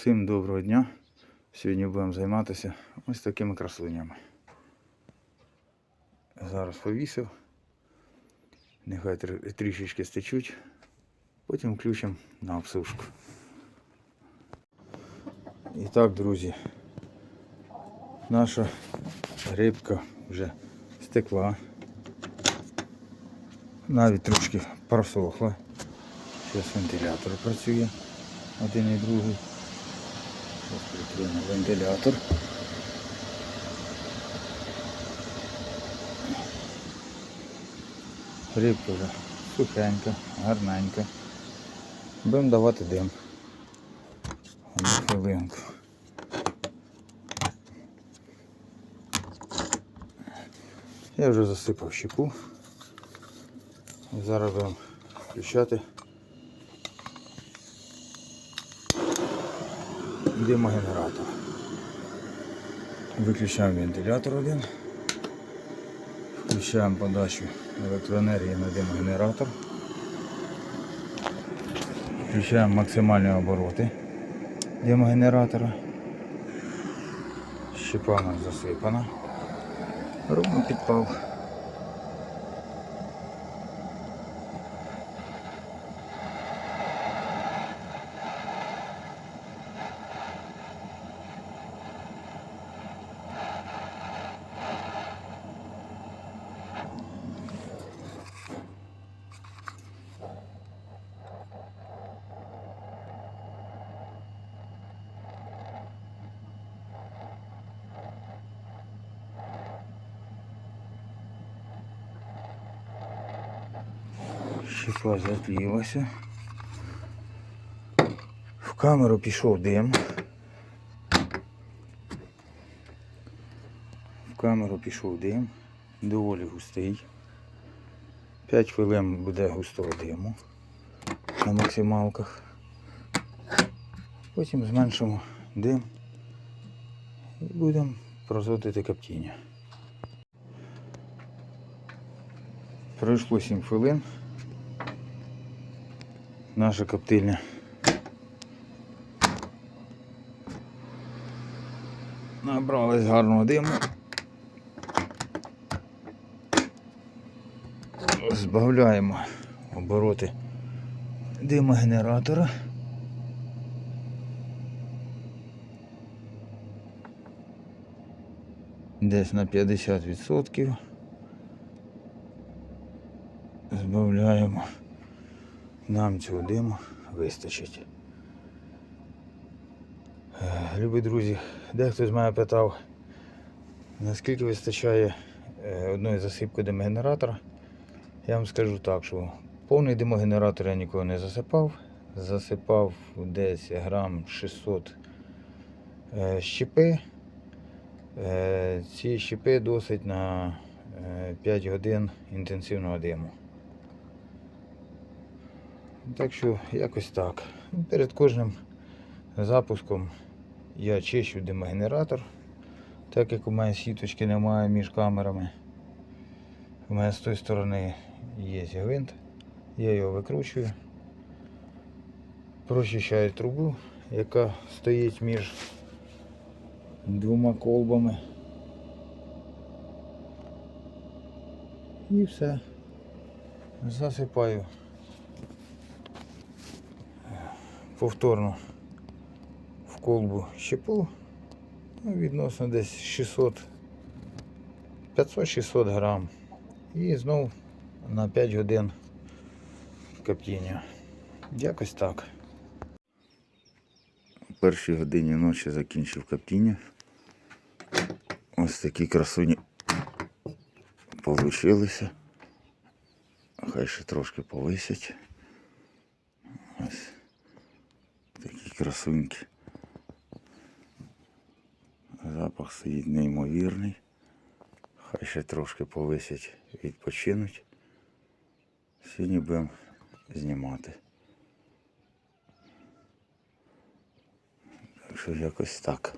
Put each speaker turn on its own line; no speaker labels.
Всім доброго дня. Сьогодні будемо займатися ось такими красунями. Зараз повісив. Нехай трішечки стечуть. Потім включимо на обсушку. І так, друзі, наша рибка вже стекла. Навіть трошки просохла. Зараз вентилятор працює. Один і другий. Зараз прикриємо вентилятор. Рибка вже сухенька, гарненька. Будемо давати дим. Одну хвилинку. Я вже засипав щепу. Зараз будемо включати димогенератор. Виключаємо вентилятор один. Включаємо подачу електроенергії на димогенератор. Включаємо максимальні обороти димогенератора. Щепа у нас засипана. Робимо підпал. Щепа затлілася. В камеру пішов дим. В камеру пішов дим. Доволі густий. 5 хвилин буде густого диму на максималках. Потім зменшимо дим і будемо розводити коптіння. Пройшло 7 хвилин. Наша коптильня. Набрались гарного диму. Збавляємо обороти димогенератора. Десь на 50%. Збавляємо. Нам цього диму вистачить. Е, Любі друзі, дехто з мене питав, наскільки вистачає е, одної засипки димогенератора. Я вам скажу так, що повний димогенератор я нікого не засипав. Засипав десь грам 600 е, щепи. Ці щепи досить на е, 5 годин інтенсивного диму. Так що якось так. Перед кожним запуском я чищу димогенератор, так як у мене сіточки немає між камерами. У мене з тої сторони є гвинт, я його викручую, прочищаю трубу, яка стоїть між двома колбами. І все. Засипаю повторно в колбу щепу. Ну, відносно десь 600 500-600 грам. І знов на 5 годин коптіння. Якось так. У першій годині ночі закінчив коптіння. Ось такі красуні получилися. Хай ще трошки повисять. Ось красуньки. Запах стоїть неймовірний. Хай ще трошки повисять, відпочинуть. Сьогодні будемо знімати. Так що якось так.